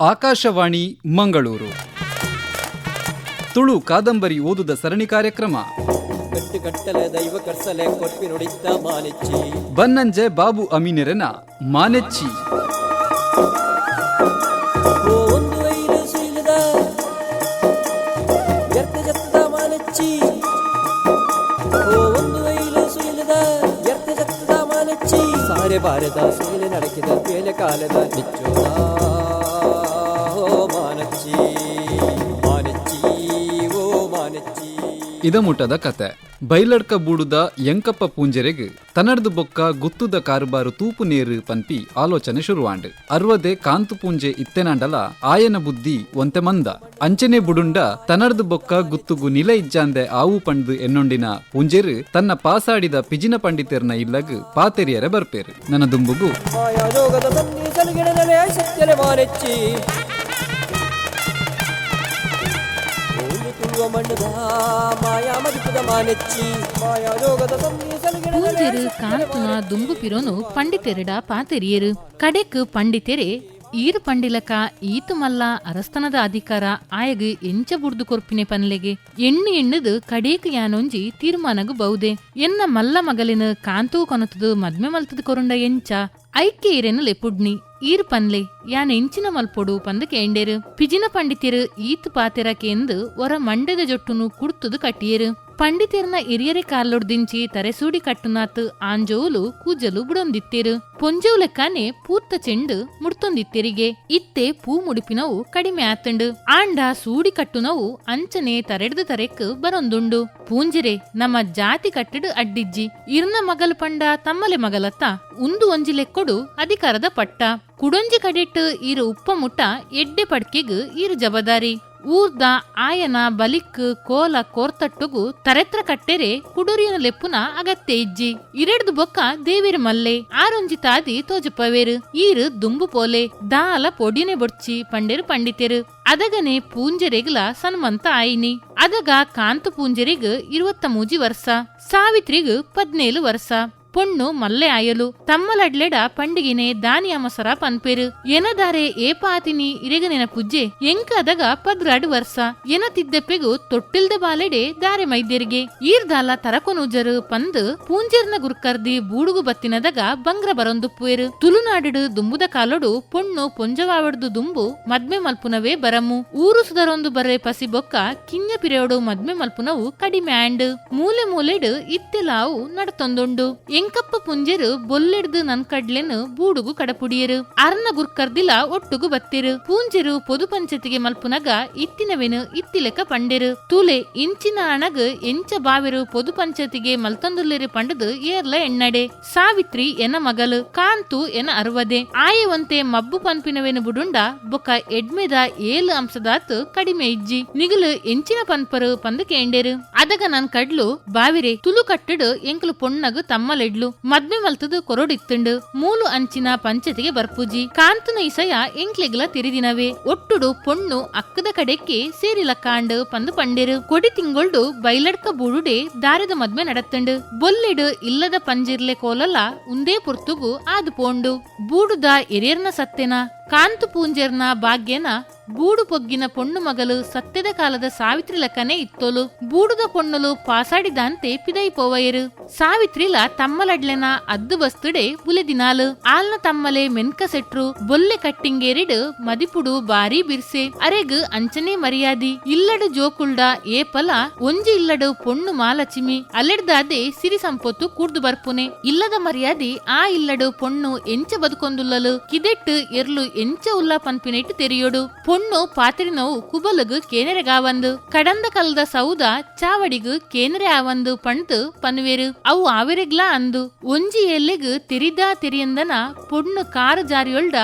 ಆಕಾಶವಾಣಿ ಮಂಗಳೂರು. ತುಳು ಕಾದಂಬರಿ ಓದುದ ಸರಣಿ ಕಾರ್ಯಕ್ರಮ. ಬನ್ನಂಜೆ ಬಾಬು ಅಮೀನೆರೆನ ಮಾನೆಚ್ಚಿ. ಓ ಒಂದು ನಡಕಿದ ಸುಯಿಲದ ಕಾಲದ ಜತ್ತದ ಇದಮುಟದ ಕತೆ. ಬೈಲಡ್ಕ ಬೂಡುದ ಎಂಕಪ್ಪ ಪೂಂಜರೆಗೆ ತನಡ್ದು ಬೊಕ್ಕ ಗುತ್ತುದ ಕಾರುಬಾರು ತೂಪು ನೇರು ಪನ್ಪಿ ಆಲೋಚನೆ ಶುರುವಾಂಡ್. ಅರ್ವದೆ ಕಾಂತು ಪೂಂಜೆ ಇತ್ತೆನಾಂಡಲ ಆಯನ ಬುದ್ಧಿ ಒಂತೆ ಮಂದ. ಅಂಚನೆ ಬುಡುಂಡ ತನಡ್ದು ಬೊಕ್ಕ ಗುತ್ತುಗು ನಿಲ ಇಜ್ಜಾಂದೆ ಆವು ಪಂಡ್ದು ಎನ್ನೊಂಡಿನ ಪೂಂಜೆರು ತನ್ನ ಪಾಸಾಡಿದ ಪಿಜಿನ ಪಂಡಿತೆರ್ನ ಇಲ್ಲಗ್ ಪಾತೆರಿಯರೆ ಬರ್ಪೇರು. ನನ್ನ ದುಂಬುಗು. ಮಾನೆಚ್ಚಿ ಮಣ್ಣದ ಮಾಯಾ ಮದಿಪದ ಮಾನೆಚ್ಚಿ ಪೂಂಜೆರು ಕಾಂತುನ ದುಂಬು ಪಿರೋನು ಪಂಡಿತೆರಿಡ ಪಾತೆರಿಯರು. ಕಡೆಕ್ ಪಂಡಿತೆರೆ ಈರು ಪಂಡಿಲಕ ಈತು ಮಲ್ಲ ಅರಸ್ತನದ ಅಧಿಕಾರ ಆಯಗ್ ಎಂಚ ಬುಡ್ದು ಕೊರ್ಪಿನೆ ಪನ್ಲೆಗೆ. ಎಣ್ಣೆ ಎಣ್ಣದು ಕಡೇಕ್ ಯಾನೊಂಜಿ ತೀರ್ಮಾನಗು ಬೌದೆ. ಎನ್ನ ಮಲ್ಲ ಮಗಲಿನ ಕಾಂತೂ ಕೊನತದು ಮದ್ಮೆ ಮಲ್ತದ ಕೊರುಂಡ ಎಂಚ. ಐಕ್ಯ ಇರೆನು ಲೆಪುಡ್ನಿ ಈರ್ ಪನ್ಲೆ, ಯಾನ್ ಎಂಚಿನ ಮಲ್ಪೊಡು ಪಂದ್ ಕೇಂಡೇರು ಪಿಜಿನ ಪಂಡಿತಿರು ಈತ್ ಪಾತೆರಕೆಂದು ಒರ ಮಂಡೆದ ಜೊಟ್ಟುನು ಕುಡ್ತದು ಕಟ್ಟಿಯರು. ಪಂಡಿತೆರ್ನ ಇರಿಯರೆ ಕಾಲ್ಲೊಡ್ದಿಂಚಿ ತರೆಸೂಡಿ ಕಟ್ಟುನಾತ್ ಆಂಜೋಲು ಕೂಜಲು ಬುಡೊಂದಿತ್ತಿರು. ಪೊಂಜೋಲೆ ಕನೆ ಪೂರ್ತ ಚೆಂಡು ಮುಡ್ತೊಂದಿತ್ತಿರಿಗೆ. ಇತ್ತೆ ಪೂ ಮುಡಿಪಿನವು ಕಡಿಮೆ ಆತಂಡು. ಆಂಡ ಸೂಡಿ ಕಟ್ಟುನವು ಅಂಚನೆ ತರೆಡ್ದು ತರೆಕ್ ಬರೊಂದುಂಡು. ಪೂಂಜಿರೆ, ನಮ್ಮ ಜಾತಿ ಕಟ್ಟಡು ಅಡ್ಡಿಜ್ಜಿ. ಇರ್ನ ಮಗಲು ಪಂಡ ತಮ್ಮಲೆ ಮಗಲತ್ತ ಉಂದು ಒಂಜಿ ಲೆಕ್ಕೊಡು ಅಧಿಕಾರದ ಪಟ್ಟ. ಕುಡೊಂಜಿ ಕಡೆಟ್ ಇರು ಉಪ್ಪ ಮುಟ್ಟ ಎಡ್ಡೆ ಪಡ್ಕೆಗ್ ಈರು ಜಬದಾರಿ ಊರ್ದ ಆಯನ ಬಲಿಕ್ ಕೋಲ ಕೋರ್ತಟ್ಟುಗು ತರೆತ್ರ ಕಟ್ಟೆರೆ ಕುಡುರಿಯನ ಲೆಪ್ಪುನ ಅಗತ್ಯ ಇಜ್ಜಿ. ಇರೆಡ್ದು ಬೊಕ್ಕ ದೇವಿರ ಮಲ್ಲೆ. ಆರೊಂಜಿ ತಾದಿ ತೋಜಪವೇರು. ಈರು ದುಂಬು ಪೋಲೆ. ದಾಲ ಪೊಡಿನೆ ಬೊಡ್ಚಿ ಪಂಡೆರು ಪಂಡಿತೆರು. ಅದಗನೆ ಪೂಂಜೆರೆಗ್ಲ ಸನ್ಮಂತ ಆಯಿನಿ. ಅದಗ ಕಾಂತ ಪೂಂಜೆರಿಗ್ ಇರುವತ್ತ ಮೂಜಿ ವರ್ಷ. ಸಾವಿತ್ರಿಗ್ ಪದ್ನೇಳು ವರ್ಷ. ಪೊಣ್ಣು ಮಲ್ಲೆ ಆಯಲು ತಮ್ಮಲಡ್ಲೆಡ ಪಂಡಿಗಿನೆ ದಾನಿಯ ಅಮಸರ ಪನ್ಪೇರು. ಎನದಾರೆ ಏಪಾತಿನಿ ಇರೆಗನೆನ ಪುಜ್ಜೆ ಎಂಕ ಪದ್ರಾಡ್ ವರ್ಷ. ಎನ ತಿದ್ದೆಪ್ಪೆಗು ತೊಟ್ಟಿಲ್ದ ಬಾಲೆಡೆ ದಾರೆ ಮೈದ್ಯರಿಗೆ. ಈರ್ದಾಲ ತರಕೊನುಜರು ಪಂದ್ ಪೂಂಜರ್ನ ಗುರ್ಕರ್ದಿ ಬೂಡುಗು ಬತ್ತಿನದಗ ಬಂಗ್ರ ಬರೊಂದುಪ್ಪುವೆರು. ತುಳುನಾಡಿಡು ದುಂಬುದ ಕಾಲೊಡು ಪೊಣ್ಣು ಪೊಂಜವಾವಡ್ದು ದುಂಬು ಮದ್ಮೆ ಮಲ್ಪುನವೇ ಬರಮು. ಊರು ಸುದರೊಂದು ಬರ್ರೆ ಪಸಿ ಬೊಕ್ಕ ಕಿಂಜ ಪಿರೆಯೋಡು ಮದ್ಮೆ ಮಲ್ಪುನವು ಕಡಿಮೆ ಆಂಡ್ ಮೂಲೆ ಮೂಲೆಡು ಇತ್ತೆಲಾವು ನಡತೊಂದುಂಡು. ಎಂಕಪ್ಪ ಪುಂಜರು ಬೊಲ್ಲೆಡ್ದು ನನ್ ಕಡ್ಲೆನು ಬೂಡುಗು ಕಡಪುಡಿಯರು. ಅರ್ನ ಗುರ್ಕರ್ದಿಲ ಒಟ್ಟುಗು ಬತ್ತಿರು. ಪೂಂಜರು ಪೊದು ಪಂಚತಿಗೆ ಮಲ್ಪುನಗ ಇತ್ತಿನವೆನು ಇತ್ತಿಲೆಕ ಪಂಡೆರು. ತೂಲೆ ಇಂಚಿನ ಅಣಗ ಎಂಚ ಬಾವೆರು ಪೊದು ಪಂಚತಿಗೆ ಮಲ್ತಂದುಲ್ಲೆರೆ ಪಂಡದು ಏರ್ಲ ಎಣ್ಣಡೆ. ಸಾವಿತ್ರಿ ಎನ ಮಗಲು, ಕಾಂತು ಎನ ಅರ್ವದೆ. ಆಯವಂತೆ ಮಬ್ಬು ಪನ್ಪಿನವೆನು ಬುಡುಂಡ, ಬೊಕ ಎಡ್ಮೆದ ಏಲು ಅಂಶದಾತ್ ಕಡಿಮೆ ಇಜ್ಜಿ. ನಿಗಲು ಎಂಚಿನ ಪನ್ಪರು ಪಂದು ಎಂಡೆರು ಅದಗ ನನ್ ಕಡ್ಲು, ಬಾವಿರೆ ತುಲು ಕಟ್ಟಡು ಎಂಕಲು ಪೊಣ್ಣಗು ತಮ್ಮಲೆಡ್ಲು ಮದ್ಮೆ ಮಲ್ತದು ಕೊರೋಡಿತ್ತುಂಡು. ಮೂಲು ಅಂಚಿನ ಪಂಚತಿಗೆ ಬರ್ಪುಜಿ. ಕಾಂತನ ಇಸಯ ಎಂಕ್ಲೆಗ್ಲ ತಿರಿದಿನವೆ. ಒಟ್ಟುಡು ಪೊಣ್ಣು ಅಕ್ಕದ ಕಡೆಕ್ಕೆ ಸೇರಿಲ ಕಾಂಡು ಪಂದು ಪಂಡೆರು. ಕೊಡಿ ತಿಂಗೊಳ್ಡು ಬೈಲಡ್ಕ ಬೂಡುಡೆ ದಾರದ ಮದ್ಮೆ ನಡತ್ತಂಡು. ಬೊಲ್ಲೆಡು ಇಲ್ಲದ ಪಂಜಿರ್ಲೆ ಕೋಲಲ್ಲ ಉಂದೇ ಪುರ್ತುಗು ಆದು ಪೋಂಡು. ಬೂಡುದ ಎರಿಯರ್ನ ಸತ್ತೆನ, ಕಾಂತು ಪೂಂಜರ್ನ ಭಾಗ್ಯನ ಬೂಡು ಪೊಗ್ಗಿನ ಪೊಣ್ಣು ಮಗಲು ಸತ್ಯದ ಕಾಲದ ಸಾವಿತ್ರಿ ಲೆಕ್ಕನೆ ಇತ್ತೋಲು. ಬೂಡುದ ಪೊಣ್ಣಲು ಪಾಸಾಡಿದಂತೆ ಪಿದೈ ಪೋವಯರು ಸಾವಿತ್ರಿಲ ತಮ್ಮಲಡ್ಲೆನ ಅದ್ದು ಬಸ್ತುಡೆ ಬುಲೆ ದಿನಾಲು ಆಲ್ನ ತಮ್ಮಲೆ ಮೆನ್ಕ ಸೆಟ್ರು, ಬೊಲ್ಲೆ ಕಟ್ಟಿಂಗೇರಿಡು ಮದಿಪುಡು ಬಾರಿ ಬಿರ್ಸೆ. ಅರೆಗ್ ಅಂಚನೆ ಮರ್ಯಾದಿ, ಇಲ್ಲಡು ಜೋಕುಲ್ಡ ಏಪಲ, ಒಂಜಿ ಇಲ್ಲಡು ಪೊಣ್ಣು ಮಾಲಚಿಮಿ. ಅಲ್ಲೆಡ್ದಾದೆ ಸಿರಿ ಸಂಪತ್ತು ಕೂರ್ದು ಬರ್ಪುನೆ. ಇಲ್ಲದ ಮರ್ಯಾದಿ, ಆ ಇಲ್ಲಡು ಪೊಣ್ಣು ಎಂಚ ಬದುಕೊಂದುಲ್ಲಲು. ಕಿದೆಟ್ಟು ಎರ್ಲು ಎಂಚ ಉಲ್ಲ ಪನ್ಪಿನೆಟ್ಟು ತೆರಿಯೋಡು. ಪಾತ್ರಿನವು ಕುಬಲಗು ಕೇನೆರೆಗಾವಂದು ಕಡಂದ ಕಲ್ದ ಸೌದ ಚಾವಡಿಗು ಕೇನರೆ ಆವಂದು ಪಂಟು ಪನ್ವೇರು. ಅವು ಆವೆರೆಗ್ಲಾ ಅಂದು, ಒಂಜಿ ಎಲ್ಲಿಗು ತಿರಿದ ತಿರಿಯಂದನ ಪೊಣ್ಣು ಕಾರು ಜಾರಿಯೊಳ್ಡ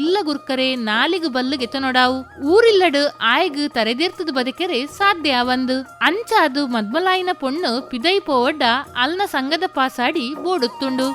ಇಲ್ಲ ಗುರ್ಕರೆ ನಾಲಿಗು ಬಲ್ಲು ಗೆತನೊಡಾವು ಊರಿಲ್ಲಡು ಆಯ್ಗು ತರೆದಿರ್ತದ ಬದುಕರೆ ಸಾಧ್ಯ ಅವಂದು ಅಂಚ ಅದು ಮದ್ಮಲಾಯಿನ ಪೊಣ್ಣು ಪಿದೈ ಪೋವಡ್ಡ ಅಲ್ನ ಸಂಗದ ಪಾಸಾಡಿ ಬೋಡುತ್ತುಂಡು.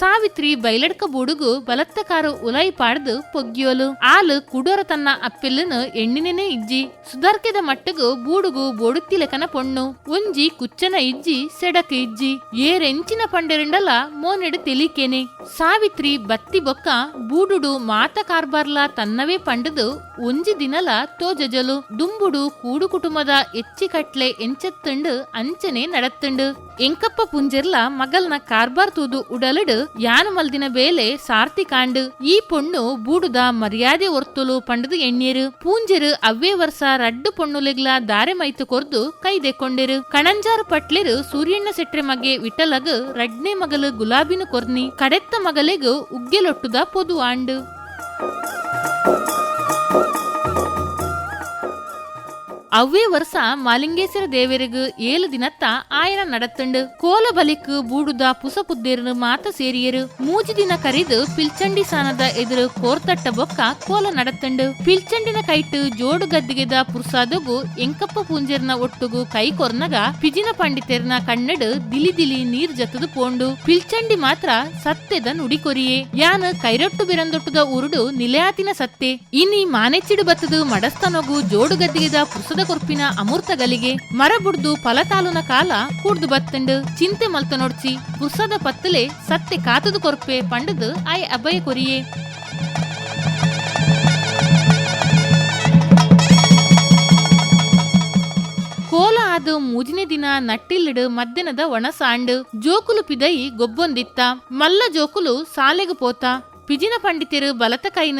ಸಾವಿತ್ರಿ ಬೈಲಡ್ಕ ಬೂಡುಗು ಬಲತ್ತಕಾರು ಉಲೈ ಪಾಡ್ದು ಪೊಗ್ಗಿಯೋಲು. ಆಲು ಕುಡೋರ ತನ್ನ ಅಪ್ಪಿಲ್ಲನು ಎಣ್ಣಿನೇ ಇಜ್ಜಿ. ಸುಧಾರ್ಕೆದ ಮಟ್ಟಗು ಬೂಡುಗು ಬೋಡುತ್ತಿಲೆಕನ ಪೊಣ್ಣು. ಒಂಜಿ ಕುಚ್ಚನ ಇಜ್ಜಿ ಸೆಡಕ ಇಜ್ಜಿ. ಏರೆಂಚಿನ ಪಂಡೆರಿಂಡಲ ಮೋನೆಡು ತೆಲಿಕೇನೆ. ಸಾವಿತ್ರಿ ಬತ್ತಿ ಬೊಕ್ಕ ಬೂಡುಡು ಮಾತ ಕಾರ್ಬಾರ್ಲ ತನ್ನವೇ ಪಂಡದು ಒಂಜಿ ದಿನಲ ತೋಜಜಲು. ದುಂಬುಡು ಕೂಡು ಕುಟುಂಬದ ಎಚ್ಚಿ ಕಟ್ಲೆ ಎಂಚತ್ತಂಡು ಅಂಚನೆ ನಡತ್ತಂಡು. ಎಂಕಪ್ಪ ಪುಂಜರ್ಲ ಮಗಲ್ನ ಕಾರ್ಬಾರ್ ತೂದು ಉಡಲಡು ಯಾನು ಮಲ್ದಿನ ಬೇಲೆ ಸಾರ್ತಿ ಕಾಂಡ್, ಈ ಪೊಣ್ಣು ಬೂಡುದ ಮರ್ಯಾದೆ ಒರ್ತುಲು ಪಂಡದ ಎಣ್ಣೀರು ಪೂಂಜೆರು ಅವೇ ವರ್ಷ ರಡ್ಡು ಪೊಣ್ಣುಲೆಗ್ಲ ದಾರೆ ಮೈತು ಕೊರ್ದು ಕೈದೆಕೊಂಡೆರು ಕಣಂಜಾರು ಪಟ್ಲೆರು ಸೂರ್ಯಣ್ಣ ಸೆಟ್ರೆ ಮಗೆ ವಿಠಲಗ್ ರಡ್ನೆ ಮಗಲು ಗುಲಾಬಿನ ಕೊರ್ನಿ. ಕಡೆತ್ತ ಮಗಲೆಗ್ ಉಗ್ಗೆಲೊಟ್ಟುದ ಪೊದು ಆಂಡು. ಅವ್ವೇ ವರ್ಷ ಮಾಲಿಂಗೇಶ್ವರ ದೇವರಿಗೂ ಏಳು ದಿನತ್ತ ಆಯನ நடத்துண்டு ಕೋಲ ಬಲಿಕ್ ಬೂಡುದ ಪುಸ ಪುದ್ದೇರು ಮಾತ ಸೇರಿಯರು ಮೂಜಿ ದಿನ ಕರಿದು ಪಿಲ್ಚಂಡಿ ಸಾನದ ಎದುರು ಕೋರ್ತಟ್ಟ ಬೊಕ್ಕ ಕೋಲ நடத்துண்டு ಪಿಲ್ಚಂಡಿನ ಕೈಟ್ ಜೋಡು ಗದ್ದಿಗೆದ ಪುರ್ಸಾದಗು ಎಂಕಪ್ಪ ಪೂಂಜೆರ್ನ ಒಟ್ಟುಗು ಕೈ ಕೊರ್ನಗ ಪಿಜಿನ ಪಂಡಿತೆರ್ನ ಕಣ್ಣಡು ದಿಲಿ ದಿಲಿ ನೀರ್ ಜತದು ಪೋಂಡು ಪಿಲ್ಚಂಡಿ ಮಾತ್ರ ಸತ್ಯದ ನುಡಿ ಕೊರಿಯೇ ಯಾನ್ ಕೈರೊಟ್ಟು ಬಿರಂದೊಟ್ಟುದ ಉರುಡು ನಿಲಯಾತಿನ ಸತ್ತೆ ಇನಿ ಮಾನೆಚ್ಚಿಡು ಬತ್ತದು ಮಡಸ್ತನೊಗು ಜೋಡು ಗದ್ದಿಗೆದ ಪುರ್ಸದ ಕೊರ್ಪಿನ ಅಮೂರ್ತ ಗಲಿಗೆ ಮರ ಬುಡ್ದು ಫಲತಾಲುನ ಕಾಲ ಕೂಡ್ದು ಬತ್ತಂಡು ಚಿಂತೆ ಮಲ್ತ ನೋಡ್ಚಿ ಪುರ್ಸದ ಪತ್ತಲೆ ಸತ್ತೆ ಕಾತದು ಕೊರ್ಪೆ ಪಂಡದು ಆಯ್ ಅಭಯ ಕೊರಿಯೇ. ಕೋಲ ಆದ ಮೂಜಿನ ದಿನ ನಟ್ಟಿಲ್ಲಿಡು ಮಧ್ಯಾಹ್ನದ ಒಣಸಾಂಡು ಜೋಕುಲು ಪಿದೈ ಗೊಬ್ಬೊಂದಿತ್ತ ಮಲ್ಲ ಜೋಕುಲು ಸಾಲೆಗೆ ಪೋತ ಪಿಜಿನ ಪಂಡಿತರು ಬಲತ ಕೈನ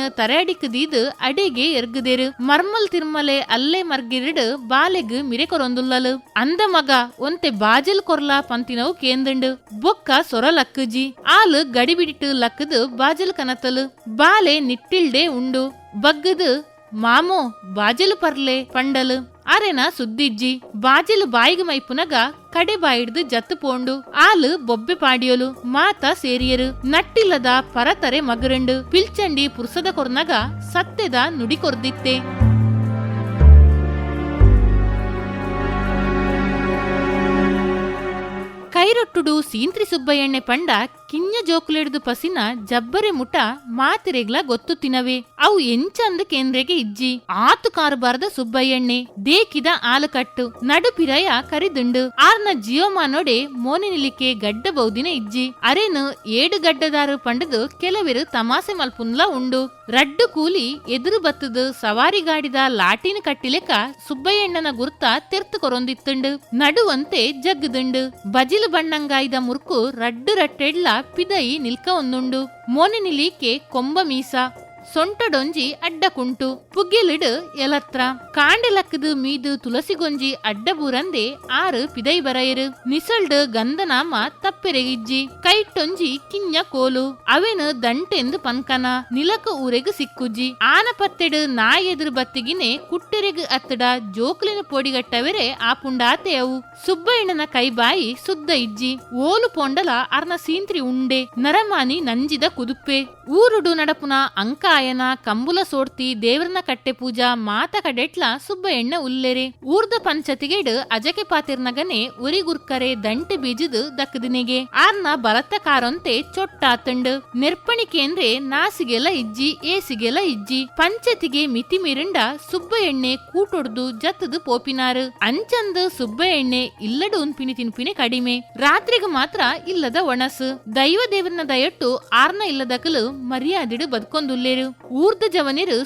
ದೀದು ಅಡೆಗೆ ಎರ್ಗದೇರು. ಮರ್ಮಲ್ ತಿರ್ಮಲೆ ಅಲ್ಲೇ ಮರ್ಗಿರಿಡು ಬಾಲೆಗ್ ಮಿರೆ ಕೊರೊಂದುಲ್ಲಲು ಅಂದ ಮಗ ಒಂತೆ ಬಾಜಲ್ ಕೊರ್ಲಾ ಪಂತಿನವು ಕೇಂದಂಡು. ಬೊಕ್ಕ ಸೊರ ಲಕ್ಕಜಿ ಆಲು ಗಡಿಬಿಡಿಟ್ಟು ಲಕ್ಕದು ಬಾಜಲ್ ಕನತಲು. ಬಾಲೆ ನಿಟ್ಟಿಲ್ಡೆ ಉಂಡು. ಬಗ್ಗದು, ಮಾಮೋ, ಬಾಜಲು ಪರ್ಲೆ ಪಂಡಲು. ಅರೆನ ಸುದ್ದಿಜ್ಜಿ. ಬಾಜಲು ಬಾಯಿಗೆ ಮೈಪುನಗ ಬಾಯಿಡ್ದು ಜತ್ತು ಪೋಂಡು ಆಲು ಬೊಬ್ಬೆ ಪಾಡಿಯೋಲು, ಮಾತ ಸೇರಿಯರು, ನಟ್ಟಿಲ್ಲದ ಪರತರೆ ಮಗರಂಡು, ಪಿಲ್ಚಂಡಿ ಪುರುಸದ ಕೊರ್ನಗ ಸತ್ಯದ ನುಡಿ ಕೊರ್ದಿತ್ತೆ. ಕೈರೊಟ್ಟುಡು ಸೀಂತ್ರಿ ಸುಬ್ಬಯ್ಯಣ್ಣೆ ಪಂಡ ಕಿಂಜ ಜೋಕುಲೆಡ್ದು ಪಸಿನ ಜಬ್ಬರೆ ಮುಟ ಮಾತಿರೆಗ್ಲ ಗೊತ್ತು ತಿನವೆ. ಅವು ಎಂಚಂದ ಕೇಂದ್ರೆಗೆ ಇಜ್ಜಿ. ಆತು ಕಾರುಬಾರದ ಸುಬ್ಬಯ್ಯಣ್ಣೆ. ದೇಕಿದ ಆಲಕಟ್ಟು. ನಡು ಪಿರಯ ಕರಿದುಂಡು. ಆರ್ನ ಜಿಯೋಮಾನೊಡೆ ಮೋನೆ ನಿಲಿಕೆ ಗಡ್ಡ ಬೌದಿನ ಇಜ್ಜಿ. ಅರೇನು ಏಡು ಗಡ್ಡದಾರು ಪಂಡದು ಕೆಲವೆರು ತಮಾಸೆ ಮಲ್ಪುನ್ಲ ಉಂಡು. ರಡ್ಡು ಕೂಲಿ ಎದುರು ಬತ್ತದು ಸವಾರಿ ಗಾಡಿದ ಲಾಟಿನ ಕಟ್ಟಿಲೆಕ ಸುಬ್ಬಯ್ಯಣ್ಣನ ಗುರ್ತ ತೆರ್ತು ಕೊರೊಂದಿತ್ತುಂಡು. ನಡುವಂತೆ ಜಗ್ಗದುಂಡು. ಬಜಿಲು ಬಣ್ಣಂಗಾಯ್ದ ಮುರ್ಕು ರಡ್ಡು ರಟ್ಟೆಡ್ಲ ಪಿದೈ ನಿಲ್ಕ ಒಂದುಂಡು ಮೋನೆ ನಿಲೀಕೆ ಕೊಂಬ ಮೀಸ. ಸೊಂಟಡೊಂಜಿ ಅಡ್ಡ ಕುಂಟು. ಪುಗ್ಗೆಲಿಡು ಎಲತ್ರ. ಕಾಂಡೆಲಕ್ಕದು ಮೀದು ತುಳಸಿಗೊಂಜಿ ಅಡ್ಡ ಬೂರಂದೆ ಆರು ಪಿದೈ ಬರಯರು ನಿಸಲ್ಡು ಗಂಧನಾಮ ತಪ್ಪೆರೆಗಿಜ್ಜಿ ಕೈಟೊಂಜಿ ಕಿಂಜ ಕೋಲು. ಅವೆನು ದಂಟೆಂದು ಪನ್ಕನ ನಿಲಕ ಊರೆಗು ಸಿಕ್ಕುಜ್ಜಿ. ಆನ ಪತ್ತೆಡು ನಾಯಿ ಎದುರು ಬತ್ತಿಗಿನೆ ಕುಟ್ಟೆರೆಗು ಅತ್ತಡ ಜೋಕ್ಲಿನ ಪೊಡಿಗಟ್ಟವೆರೆ ಆ ಪುಂಡಾತೆ ಅವು ಸುಬ್ಬಯ್ಯಣ್ಣನ ಕೈಬಾಯಿ ಸುದ್ದ ಇಜ್ಜಿ. ಓಲು ಪೊಂಡಲ ಅರ್ನ ಸೀಂತ್ರಿ ಉಂಡೆ. ನರಮಾನಿ ನಂಜಿದ ಕುದುಪ್ಪೆ. ಊರುಡು ನಡಪುನ ಅಂಕಾಯನ ಕಂಬುಲ ಸೋಡ್ತಿ ದೇವ್ರನ ಕಟ್ಟೆ ಪೂಜಾ, ಮಾತ ಕಡೆಟ್ಲ, ಸುಬ್ಬ ಎಣ್ಣೆ ಉಲ್ಲೆರೆ. ಊರ್ದ ಪಂಚತಿಗೆಡ್ ಅಜಕೆ ಪಾತಿರ್ನಗನೆ ಉರಿಗುರ್ಕರೆ ದಂಟೆ ಬೀಜದ ದಕ್ಕದಿನೆಗೆ ಆರ್ನ ಬರತ್ತ ಕಾರೊಂತೆ ಚೊಟ್ಟಾತಂಡು ನಿರ್ಪಣಿಕೆಂದ್ರೆ ನಾಸಿಗೆಲ ಇಜ್ಜಿ, ಏಸಿಗೆಲ ಇಜ್ಜಿ. ಪಂಚತಿಗೆ ಮಿತಿ ಮೀರಿಂಡ ಸುಬ್ಬ ಎಣ್ಣೆ ಕೂಟೊಡ್ದು ಜತ್ತದು ಪೋಪಿನಾರು. ಸುಬ್ಬ ಎಣ್ಣೆ ಇಲ್ಲಡು ಉನ್ಪಿನಿ ತಿನ್ಪಿನಿ ಕಡಿಮೆ. ರಾತ್ರಿಗೆ ಮಾತ್ರ ಇಲ್ಲದ ಒಣಸು. ದೈವ ದೇವರನ್ನ ದಯಟ್ಟು ಆರ್ನ ಇಲ್ಲದಕಲು ಮರ್ಯಾದಿಡು ಬದುಕೊಂದುಲ್ಲೇರು. ಊರ್ದ ಜವನಿರು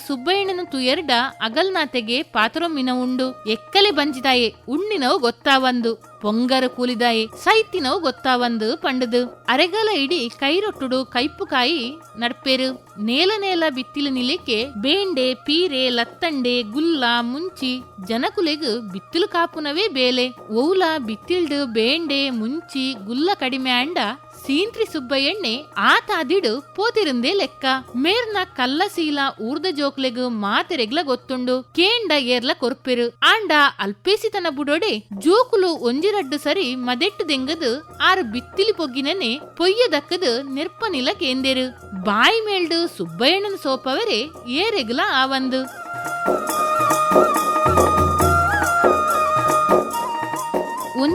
ತುಯರ್ಡ ಅಗಲ್ನಾತೆಗೆ ಪಾತ್ರೊಮ್ಮಿನ ಉಂಡು ಎಕ್ಕಲೆ ಬಂಜಿದಾಯೆ, ಉಣ್ಣಿನವು ಗೊತ್ತಾವಂದು. ಪೊಂಗರ ಕೂಲಿದಾಯೆ, ಸೈತಿನವು ಗೊತ್ತಾವಂದು ಪಂಡದು. ಅರೆಗಲ ಇಡಿ ಕೈರೊಟ್ಟುಡು ಕೈಪು ಕಾಯಿ ನಡ್ಪೇರು. ನೇಲ ನೇಲ ಬಿತ್ತಿಲು ನಿಲಿಕೆ ಬೇಂಡೆ, ಪೀರೆ, ಲತ್ತಂಡೆ, ಗುಲ್ಲ, ಮುಂಚಿ. ಜನಕುಲೆಗು ಬಿತ್ತಿಲು ಕಾಪುನವೇ ಬೇಲೆ. ಓಲ ಬಿತ್ತಿಲ್ಡು ಬೇಂಡೆ, ಮುಂಚಿ, ಗುಲ್ಲ ಕಡಿಮೆ ಅಂಡ ಸೀಂತ್ರಿ ಸುಬ್ಬಯ್ಯಣ್ಣೆ ಆತಾದಿಡು ಪೋತಿರುಂದೇ ಲೆಕ್ಕ. ಮೇರ್ನ ಕಲ್ಲ ಸೀಲ ಊರ್ದ ಜೋಕ್ಲೆಗು ಮಾತೆರೆಗ್ಲ ಗೊತ್ತುಂಡು. ಕೇಂಡ ಏರ್ಲ ಕೊರ್ಪೆರು. ಆಂಡ ಅಲ್ಪೇಸಿತನ ಬುಡೊಡೆ ಜೋಕುಲು ಒಂಜಿರಡ್ಡು ಸರಿ ಮದೆಟ್ಟು ದೆಂಗದು ಆರು ಬಿತ್ತಿಲಿ ಪೊಗ್ಗಿನನೆ ಪೊಯ್ಯದಕ್ಕದು ನಿರ್ಪನಿಲ ಕೇಂದೇರು. ಬಾಯಿ ಮೇಲ್ಡು ಸುಬ್ಬಯ್ಯಣ್ಣನ ಸೋಪವರೆ ಏರೆಗ್ಲ ಆವಂದು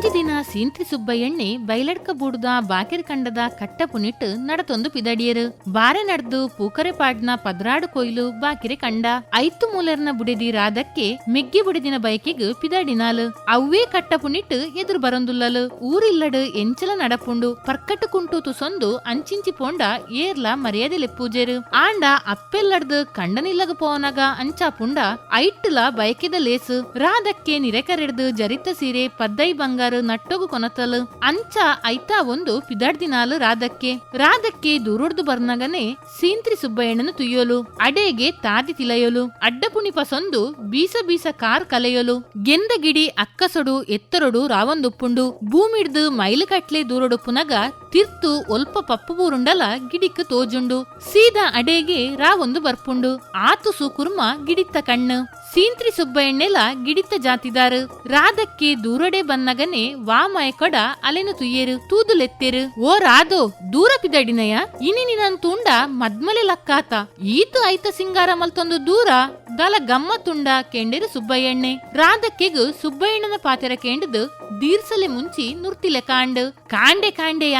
ಒಂಜಿ ದಿನ ಸೀಂತ್ರಿ ಸುಬ್ಬಯ್ಯಣ್ಣೆ ಬೈಲಡ್ಕ ಬೂಡ್ದ ಬಾಕಿರ್ ಕಂಡದ ಕಟ್ಟ ಪುನಿಟ್ ನಡತೊಂದು ಪಿದಡಿಯರು. ಬಾರೆ ನಡ್ದು ಪೂಕರೆ ಪಾಡ್ನ ಪದ್ರಾಡು ಕೊಯ್ಲು ಬಾಕಿರೆ ಕಂಡ. ಐತು ಮೂಲರ್ನ ಬುಡಿದಿ ರಾದಕ್ಕೆ ಮೆಗ್ಗಿ ಬುಡಿದಿನ ಬೈಕಿಗ್ ಪಿದಡಿನಾಲು ಅವ್ವೇ ಕಟ್ಟ ಪುನಿಟ್ ಎದುರು ಬರೊಂದುಲ್ಲಲು. ಊರಿಲ್ಲಡು ಎಂಚಲ ನಡಪುಂಡು ಪರ್ಕಟ್ಟು ಕುಂಟು ತುಸೊಂದು ಅಂಚಿಂಚಿ ಪೋಂಡ ಏರ್ಲ ಮರ್ಯಾದೆ ಲೆಪ್ಪೂಜೇರು. ಆಂಡ ಅಪ್ಪೆಲ್ಲಡ್ದು ಕಂಡನಿಲ್ಲಗ ಪೋನಗ ಅಂಚಾಪುಂಡ ಐಟ್ಲ ಬೈಕಿದ ಲೇಸು. ರಾದಕ್ಕೆ ನಿರೆಕರೆಡ್ದು ಜರಿತ ಸೀರೆ ಪದ್ದೈ ಬಂಗಾರು ನಟ್ಟೊಗು ಕೊನತಲು. ಅಂಚ ಐತಾ ಒಂದು ಪಿದಾಡ್ದಿನಾಲ್ ರಾಧಕ್ಕೆ. ರಾಧಕ್ಕೆ ದೂರೊಡ್ದು ಬರ್ನಗನೆ ಸೀಂತ್ರಿ ಸುಬ್ಬಯ್ಯಣ್ಣನು ತುಯ್ಯೋಲು. ಅಡೆಗೆ ತಾದಿ ತಿಲಯೋಲು. ಅಡ್ಡಪುಣಿ ಸೊಂದು ಬೀಸ ಬೀಸ ಕಾರ್ ಕಲೆಯೋಲು. ಗೆಂದ ಗಿಡಿ ಅಕ್ಕಸೊಡು ಎತ್ತರೊಡು ರಾವೊಂದುಪ್ಪುಂಡು ಭೂಮಿಡ್ದು ಮೈಲು ಕಟ್ಲೆ ದೂರೊಡು ಪುನಗ ತಿರ್ತು ಒಲ್ಪ ಪಪ್ಪು ಬೂರುಂಡಲ ಗಿಡಿಕ್ ತೋಜುಂಡು. ಸೀದಾ ಅಡೆಗೆ ಒಂದು ಬರ್ಪುಂಡು. ಆತು ಸುಕುರ್ಮ ಗಿಡಿತ್ತ ಕಣ್ಣು. ಸೀಂತ್ರಿ ಸುಬ್ಬಯ್ಯಣ್ಣೆಲ ಗಿಡಿತ್ತ ಜಾತಿದಾರು. ರಾದಕ್ಕೆ ದೂರಡೆ ಬನ್ನಗನೆ ವಾಮಯ ಕೊಡ ಅಲೆನು ತುಯ್ಯರು. ತೂದುಲೆತ್ತೆರು. ಓ ರಾದೋ ದೂರ ಪಿದಡಿನಯ. ಇನಿ ನಿನನ್ ತುಂಡ ಮದ್ಮಲೆ ಲಕ್ಕಾತ. ಈತು ಐತ ಸಿಂಗಾರ ಮಲ್ತೊಂದು ದೂರ. ದಲ ತುಂಡ ಕೆಂಡೆರು ಸುಬ್ಬಯ್ಯಣ್ಣೆ ರಾಧಕ್ಕೆಗು ಸುಬ್ಬಯ್ಯಣ್ಣನ ಪಾತೆರ ಕೆಂಡದು ದೀರ್ಸಲೆ ಮುಂಚಿ ನುರ್ತಿಲೆ ಕಾಂಡ್. ಕಾಂಡೆ ಕಾಂಡೆ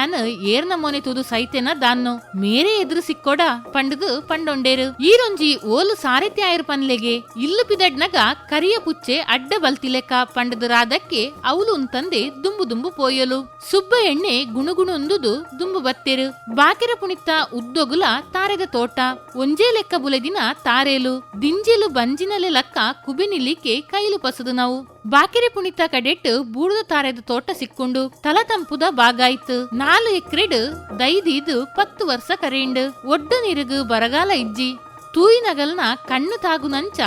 ತುದು ಸೈತೆನ ದಾನ್ನೋ ಮೇರೆ ಎದುರು ಸಿಕ್ಕೊಡ ಪಂಡದು ಪಂಡೊಂಡೇರು. ಈರೊಂಜಿ ಓಲು ಸಾರಥಿ ಆಯರು ಪನ್ಲೆಗೆ ಇಲ್ಲು ಪಿದಡ್ನಗ ಕರಿಯ ಪುಚ್ಚೆ ಅಡ್ಡ ಬಲ್ತಿಲೆಕ್ಕ ಪಂಡದು ರಾದಕ್ಕೆ ಅವಲು ಉಂತಂದೆ ದುಂಬು ದುಂಬು ಪೋಯಲು. ಸುಬ್ಬ ಎಣ್ಣೆ ಗುಣುಗುಣುಂದುದು ದುಂಬು ಬತ್ತೆರು. ಬಾಕಿರ ಪುಣಿತ ಉದ್ದೊಗುಲ ತಾರೆದ ತೋಟ. ಒಂಜೇ ಲೆಕ್ಕ ಬುಲೆದಿನ ತಾರೇಲು. ದಿಂಜೆಲು ಬಂಜಿನಲೆ ಲಕ್ಕ ಕುಬಿನಿಲಿಕೆ ಕೈಲು ಪಸದು ನಾವು. ಬಾಕಿರೆ ಪುಣಿತ ಕಡೆಟ್ ಬೂಡುದ ತಾರೆದ ತೋಟ ಸಿಕ್ಕೊಂಡು ತಲ ತಂಪುದ ಬಾಗಾಯ್ತು ನಾಲು ಎಕ್ರೆಡ್ ದೈದಿದು ಪತ್ತು ವರ್ಷ ಕರೆಂಡ್. ಒಡ್ಡು ನಿರುಗು ಬರಗಾಲ ಇಜ್ಜಿ. ತೂಯಿನಗಲ್ನ ಕಣ್ಣು ತಾಗುನಂಚ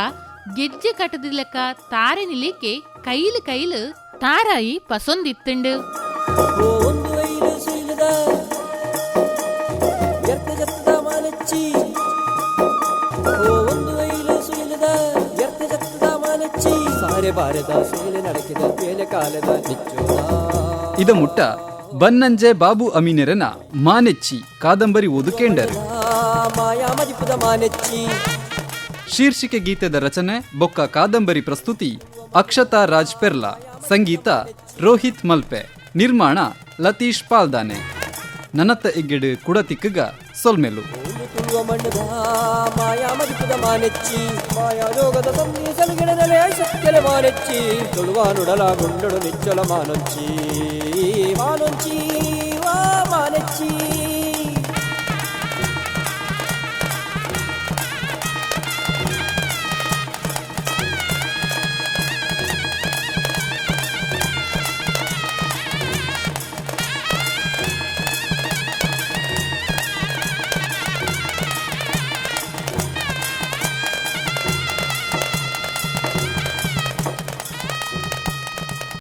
ಗೆಜ್ಜೆ ಕಟದಿಲಕ ತಾರೆ ನಿಲಿಕೆ ಕೈಲು ಕೈಲು ತಾರಾಯಿ ಪಸೊಂದಿತ್ತುಂಡು. ಬಾರೆದ ಸುಲಿಲೆ ನಡಕಿದ ಬೇಲೆ ಕಾಲದ ನಿಚ್ಚೋದ ಇದ ಮುಟ್ಟ ಬನ್ನಂಜೆ ಬಾಬು ಅಮೀನರನ ಮಾನೆಚ್ಚಿ ಕಾದಂಬರಿ ಓದು ಕೇಂಡರು. ಮಾಯಾ ಮದಿಪುದ ಮಾನೆಚ್ಚಿ. ಶೀರ್ಷಿಕೆ ಗೀತೆದ ರಚನೆ ಬೊಕ್ಕ ಕಾದಂಬರಿ ಪ್ರಸ್ತುತಿ ಅಕ್ಷತಾ ರಾಜ್ ಪೆರ್ಲಾ ಸಂಗೀತ ರೋಹಿತ್ ಮಲ್ಪೆ ನಿರ್ಮಾಣ ಲತೀಶ್ ಪಾಲ್ದಾನೆ. ನನತ್ತ ಎಗ್ಗೆಡು ಕುಡತಿಕ್ಕಗ ಸೊಲ್ಮೆಲು. ಪೂರ್ವಮಂಡದ ಮಾಯಾ ಮದಿಪದ ಮಾನೆಚ್ಚಿ ಮಾಯಾ ರೋಗದ ಸಂದೇಶಲು ಗಿಡದಲೇ ಶಕ್ತಿಯ ಮಾನೆಚ್ಚಿ ತುಳುವಾನುಡಲ ಗುಂಡಡು ನಿಚ್ಚಲ ಮಾನೊಂಚಿ ಮಾನೊಂಚಿ ವಾ ಮಾನೆಚ್ಚಿ